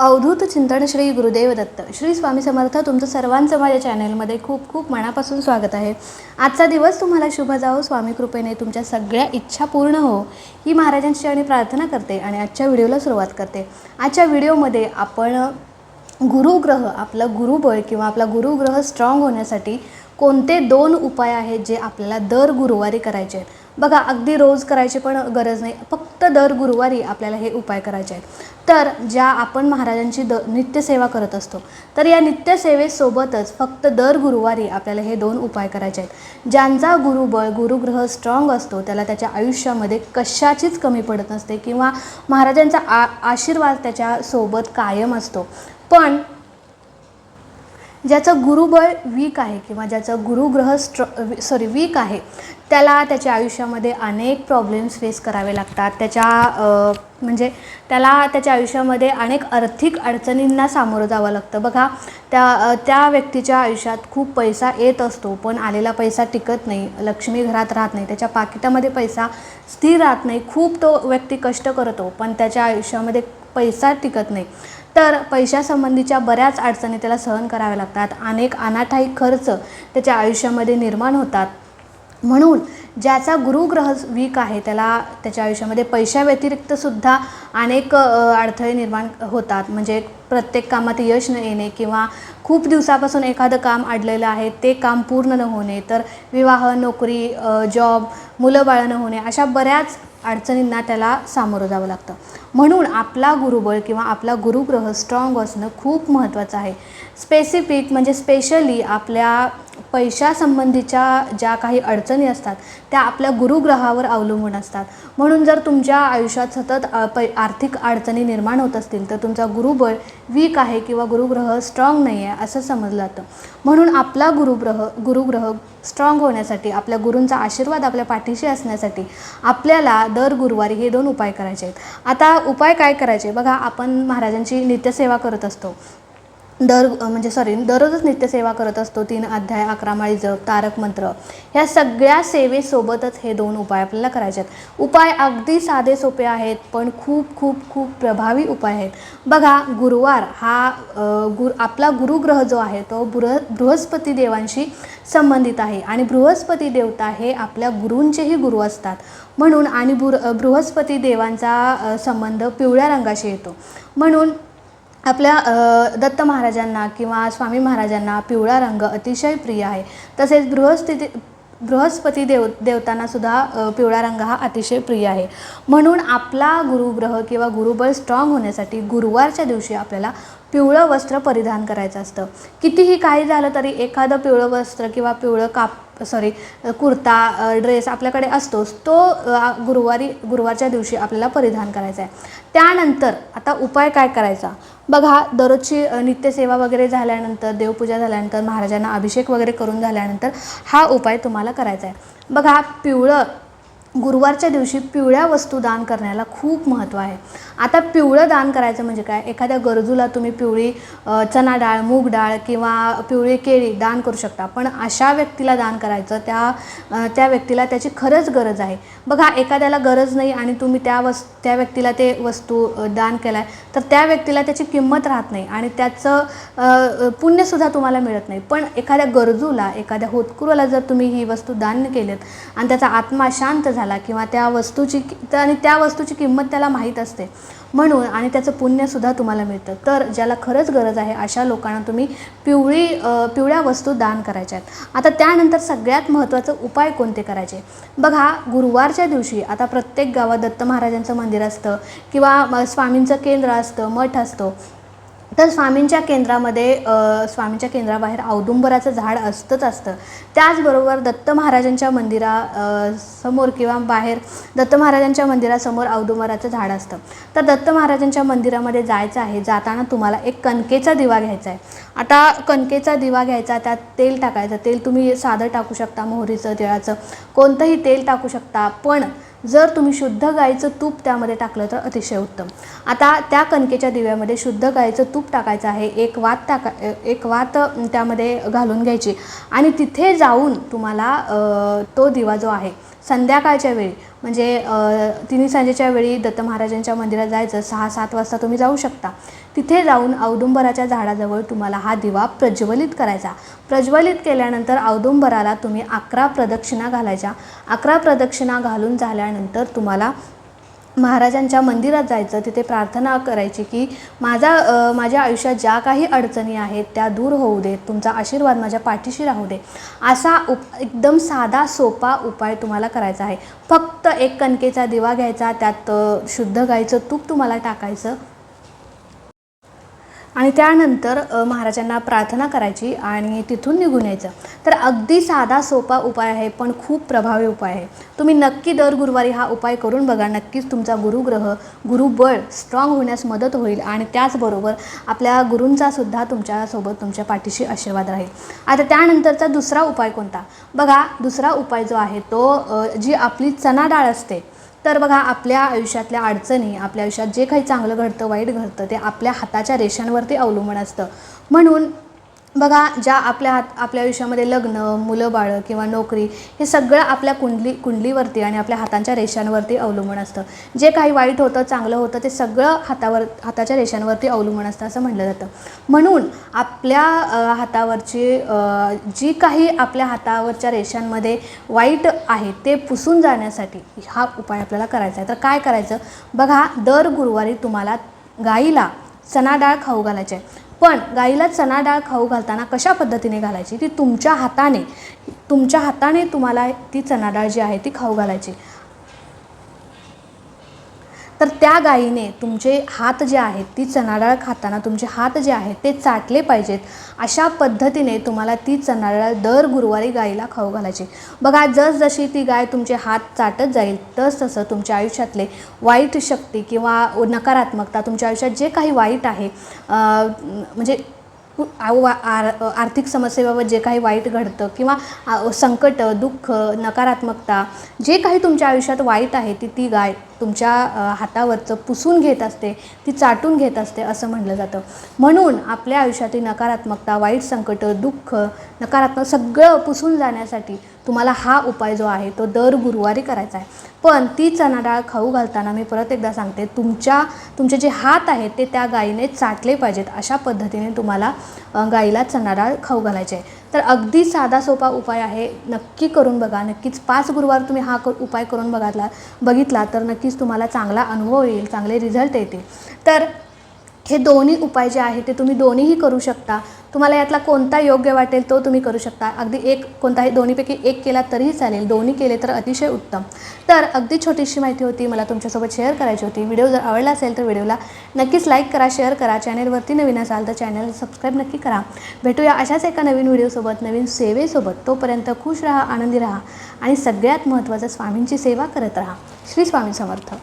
अवधूत चिंतन श्री गुरुदेव दत्त. श्री स्वामी समर्थ तुमचं सर्वांचं माझ्या चॅनलमध्ये खूप खूप मनापासून स्वागत आहे. आजचा दिवस तुम्हाला शुभ जावो स्वामी कृपेने तुमच्या सगळ्या इच्छा पूर्ण हो ही महाराजांची आणि प्रार्थना करते आणि आजच्या व्हिडिओला सुरुवात करते. आजच्या व्हिडिओमध्ये आपण गुरुग्रह आपलं गुरुबळ किंवा आपला गुरुग्रह स्ट्रॉंग होण्यासाठी कोणते दोन उपाय आहेत जे आपल्याला दर गुरुवारी करायचे आहेत? बघा अगदी रोज करायची पण गरज नाही. फक्त दर गुरुवारी आपल्याला हे उपाय करायचे आहेत. तर ज्या आपण महाराजांची द नित्यसेवा करत असतो तर या नित्यसेवेसोबतच फक्त दर गुरुवारी आपल्याला हे दोन उपाय करायचे आहेत. ज्यांचा गुरुबळ गुरुग्रह स्ट्रॉंग असतो त्याला त्याच्या आयुष्यामध्ये कशाचीच कमी पडत नसते किंवा महाराजांचा आ आशीर्वाद त्याच्यासोबत कायम असतो. पण ज्याचं गुरुबळ वीक आहे किंवा ज्याचं गुरुग्रह स्ट्र सॉरी वीक आहे त्याला त्याच्या आयुष्यामध्ये अनेक प्रॉब्लेम्स फेस करावे लागतात. त्याच्या म्हणजे त्याला त्याच्या आयुष्यामध्ये अनेक आर्थिक अडचणींना सामोरं जावं लागतं. बघा त्या त्या व्यक्तीच्या आयुष्यात खूप पैसा येत असतो पण आलेला पैसा टिकत नाही लक्ष्मी घरात राहत नाही त्याच्या पाकिटामध्ये पैसा स्थिर राहत नाही. खूप तो व्यक्ती कष्ट करतो पण त्याच्या आयुष्यामध्ये पैसा टिकत नाही. तर पैशासंबंधीच्या बऱ्याच अडचणी त्याला सहन कराव्या लागतात. अनेक अनाठाई खर्च त्याच्या आयुष्यामध्ये निर्माण होतात. म्हणून ज्याचा गुरुग्रह वीक आहे त्याला त्याच्या आयुष्यामध्ये पैशाव्यतिरिक्त सुद्धा अनेक अडथळे निर्माण होतात. म्हणजे प्रत्येक कामात यश न येणे किंवा खूप दिवसापासून एखादं काम अडलेलं आहे ते काम पूर्ण न होणे तर विवाह नोकरी जॉब मुलं बाळं न होणे अशा बऱ्याच अडचणींना त्याला सामोरं जावं लागतं. म्हणून आपला गुरुबळ किंवा आपला गुरुग्रह स्ट्रॉंग असणं खूप महत्त्वाचं आहे. स्पेसिफिक म्हणजे स्पेशली आपल्या पैशासंबंधीच्या ज्या काही अडचणी असतात त्या आपल्या गुरुग्रहावर अवलंबून असतात. म्हणून जर तुमच्या आयुष्यात सतत पै आर्थिक अडचणी निर्माण होत असतील तर तुमचा गुरुबळ वीक आहे किंवा गुरुग्रह स्ट्रॉंग नाही आहे असं समजलं जातं. म्हणून आपला गुरुग्रह गुरुग्रह स्ट्रॉंग होण्यासाठी आपल्या गुरूंचा आशीर्वाद आपल्या पाठीशी असण्यासाठी आपल्याला दर गुरुवारी हे दोन उपाय करायचे आहेत. आता उपाय काय करायचे? बघा आपण महाराजांची नित्यसेवा करत असतो. दर म्हणजे सॉरी दररोजच नित्यसेवा करत असतो तीन अध्याय अकरा माळी जप तारक मंत्र. ह्या सगळ्या सेवेसोबतच हे दोन उपाय आपल्याला करायचे आहेत. उपाय अगदी साधे सोपे आहेत पण खूप खूप खूप प्रभावी उपाय आहेत. बघा गुरुवार हा गुर आपला गुरुग्रह जो आहे तो बृह बृहस्पती देवांशी संबंधित आहे. आणि बृहस्पती देवता हे आपल्या गुरूंचेही गुरु असतात. म्हणून आणि बुर बृहस्पती देवांचा संबंध पिवळ्या रंगाशी येतो. म्हणून आपल्या दत्त महाराजांना किंवा स्वामी महाराजांना पिवळा रंग अतिशय प्रिय आहे. तसेच बृहस्थिती बृहस्पती देव देवतांना सुद्धा पिवळा रंग हा अतिशय प्रिय आहे. म्हणून आपला गुरुग्रह किंवा गुरुबळ स्ट्रॉंग होण्यासाठी गुरुवारच्या दिवशी आपल्याला पिवळं वस्त्र परिधान करायचं असतं. कितीही काही झालं तरी एखादं पिवळं वस्त्र किंवा पिवळं काप सॉरी कुर्ता ड्रेस आपल्याकडे असतोच. तो गुरुवारी गुरुवारच्या दिवशी आपल्याला परिधान करायचा आहे. त्यानंतर आता उपाय काय करायचा? बघा दररोजची नित्यसेवा वगैरे झाल्यानंतर देवपूजा झाल्यानंतर महाराजांना अभिषेक वगैरे करून झाल्यानंतर हा उपाय तुम्हाला करायचा आहे. बघा पिवळं गुरुवारच्या दिवशी पिवळ्या वस्तू दान करण्याला खूप महत्त्व आहे. आता पिवळं दान करायचं म्हणजे काय? एखाद्या गरजूला तुम्ही पिवळी चना डाळ मूग डाळ किंवा पिवळी केळी दान करू शकता. पण अशा व्यक्तीला दान करायचं त्या त्या व्यक्तीला त्याची खरंच गरज आहे. बघा एखाद्याला गरज नाही आणि तुम्ही त्या वस् त्या व्यक्तीला ते वस्तू दान केला आहे तर त्या व्यक्तीला त्याची किंमत राहत नाही आणि त्याचं पुण्यसुद्धा तुम्हाला मिळत नाही. पण एखाद्या गरजूला एखाद्या होतकुरूला जर तुम्ही ही वस्तू दान केलेत आणि त्याचा आत्मा शांत झाला किंवा त्या वस्तूची आणि त्या वस्तूची किंमत त्याला माहीत असते म्हणून आणि त्याचं पुण्यसुद्धा तुम्हाला मिळतं. तर ज्याला खरंच गरज आहे अशा लोकांना तुम्ही पिवळी पिवळ्या वस्तू दान करायच्या आहेत. आता त्यानंतर सगळ्यात महत्त्वाचं उपाय कोणते करायचे? बघा गुरुवारच्या दिवशी आता प्रत्येक गावात दत्त महाराजांचं मंदिर असतं किंवा स्वामींचं केंद्र असतं मठ असतो. तर स्वामींच्या केंद्रामध्ये स्वामींच्या केंद्राबाहेर औदुंबराचं झाड असतंच असतं. त्याचबरोबर दत्त महाराजांच्या मंदिरा समोर किंवा बाहेर दत्त महाराजांच्या मंदिरासमोर औदुंबराचं झाड असतं. तर दत्त महाराजांच्या मंदिरामध्ये जायचं आहे जाताना तुम्हाला एक कणकेचा दिवा घ्यायचा आहे आता कणकेचा दिवा घ्यायचा त्यात तेल टाकायचं. तेल तुम्ही साधं टाकू शकता मोहरीचं तिळाचं. कोणतंही तेल टाकू शकता पण जर तुम्ही शुद्ध गाईचं तूप त्यामध्ये टाकलं तर अतिशय उत्तम. आता त्या कणकेच्या दिव्यामध्ये शुद्ध गाईचं तूप टाकायचं आहे. एक वात टाका एक वात त्यामध्ये घालून घ्यायची. आणि तिथे जाऊन तुम्हाला तो दिवा जो आहे संध्याकाळच्या वेळी म्हणजे तिन्ही सांजेच्या वेळी दत्त महाराजांच्या मंदिरात जायचं सहा सात वाजता तुम्ही जाऊ शकता. तिथे जाऊन औदुंबराच्या झाडाजवळ तुम्हाला हा दिवा प्रज्वलित करायचा. प्रज्वलित केल्यानंतर औदुंबराला तुम्ही अकरा प्रदक्षिणा घालायच्या. अकरा प्रदक्षिणा घालून झाल्यानंतर तुम्हाला महाराजांच्या मंदिरात जायचं तिथे प्रार्थना करायची की माझा माझ्या आयुष्यात ज्या काही अडचणी आहेत त्या दूर होऊ देत तुमचा आशीर्वाद माझ्या पाठीशी राहू दे. असा उप एकदम साधा सोपा उपाय तुम्हाला करायचा आहे. फक्त एक कणकेचा दिवा घ्यायचा त्यात शुद्ध गाईचं तूप तुम्हाला टाकायचं. आणि त्यानंतर महाराजांना प्रार्थना करायची आणि तिथून निघून यायचं. तर अगदी साधा सोपा उपाय आहे पण खूप प्रभावी उपाय आहे. तुम्ही नक्की दर गुरुवारी हा उपाय करून बघा. नक्कीच तुमचा गुरुग्रह गुरुबळ स्ट्रॉंग होण्यास मदत होईल आणि त्याचबरोबर आपल्या गुरूंचा सुद्धा तुमच्यासोबत तुमच्या पाठीशी आशीर्वाद राहील. आता त्यानंतरचा दुसरा उपाय कोणता? बघा दुसरा उपाय जो आहे तो जी आपली चना डाळ असते तर बघा आपल्या आयुष्यातल्या अडचणी आपल्या आयुष्यात जे काही चांगलं घडतं वाईट घडतं ते आपल्या हाताच्या रेषांवरती अवलंबून असतं. म्हणून बघा ज्या आपल्या हात आपल्या आयुष्यामध्ये लग्न मुलं बाळं किंवा नोकरी हे सगळं आपल्या कुंडली कुंडलीवरती आणि आपल्या हातांच्या रेषांवरती अवलंबून असतं. जे काही वाईट होतं चांगलं होतं ते सगळं हातावर हाताच्या रेषांवरती अवलंबून असतं असं म्हटलं जातं. म्हणून आपल्या हातावरची जी काही आपल्या हातावरच्या रेषांमध्ये वाईट आहे ते पुसून जाण्यासाठी हा उपाय आपल्याला करायचा आहे. तर काय करायचं? बघा दर गुरुवारी तुम्हाला गाईला चना डाळ खाऊ घालायची आहे. पण गाईला चना डाळ खाऊ घालताना कशा पद्धतीने घालायची? ती तुमच्या हाताने तुमच्या हाताने तुम्हाला ती चना डाळ जी आहे ती खाऊ घालायची. तर त्या गायीने तुमचे हात जे आहेत ती चणाडाळ खाताना तुमचे हात जे आहेत ते चाटले पाहिजेत. अशा पद्धतीने तुम्हाला ती चणाडाळ दर गुरुवारी गायीला खाऊ घालायची. बघा जसजशी ती गाय तुमचे हात चाटत जाईल तस तसं तुमच्या आयुष्यातले वाईट शक्ती किंवा नकारात्मकता तुमच्या आयुष्यात जे काही वाईट आहे म्हणजे आव- आर आर्थिक समस्येबाबत जे काही वाईट घडतं किंवा संकट दुःख नकारात्मकता जे काही तुमच्या आयुष्यात वाईट आहे ती ती गाय तुमच्या हातावरचं पुसून घेत असते ती चाटून घेत असते असं म्हटलं जातं. म्हणून आपल्या आयुष्यातील नकारात्मकता वाईट संकट दुःख नकारात्मक सगळं पुसून जाण्यासाठी तुम्हाला हा उपाय जो आहे तो दर गुरुवारी करायचा आहे. पण ती चणा डाळ खाऊ घालताना मी परत एकदा सांगते तुमच्या तुमचे जे हात आहेत ते त्या गाईने चाटले पाहिजेत. अशा पद्धतीने तुम्हाला गाईला चणा डाळ खाऊ घालायचे आहे. तर अगदी साधा सोपा उपाय आहे. नक्की करून बघा. नक्कीच पाच गुरुवार तुम्ही हा कर उपाय करून बघातला बघितला तर नक्कीच तुम्हाला चांगला अनुभव येईल चांगले रिझल्ट येतील. तर हे दोन्ही उपाय जे आहे ते तुम्ही दोन्हीही करू शकता. तुम्हाला यातला कोणता योग्य वाटेल तो तुम्ही करू शकता. अगदी एक कोणताही दोन्हीपैकी एक केला तरीही चालेल. दोन्ही केले तर अतिशय उत्तम. तर अगदी छोटीशी माहिती होती मला तुमच्यासोबत शेअर करायची होती. व्हिडिओ जर आवडला असेल तर व्हिडिओला नक्कीच लाईक करा शेअर करा. चॅनेलवरती नवीन असाल तर चॅनल सबस्क्राईब नक्की करा. भेटूया अशाच एका नवीन व्हिडिओसोबत नवीन सेवेसोबत. तोपर्यंत खुश राहा आनंदी राहा आणि सगळ्यात महत्त्वाचं स्वामींची सेवा करत राहा. श्री स्वामी समर्थ.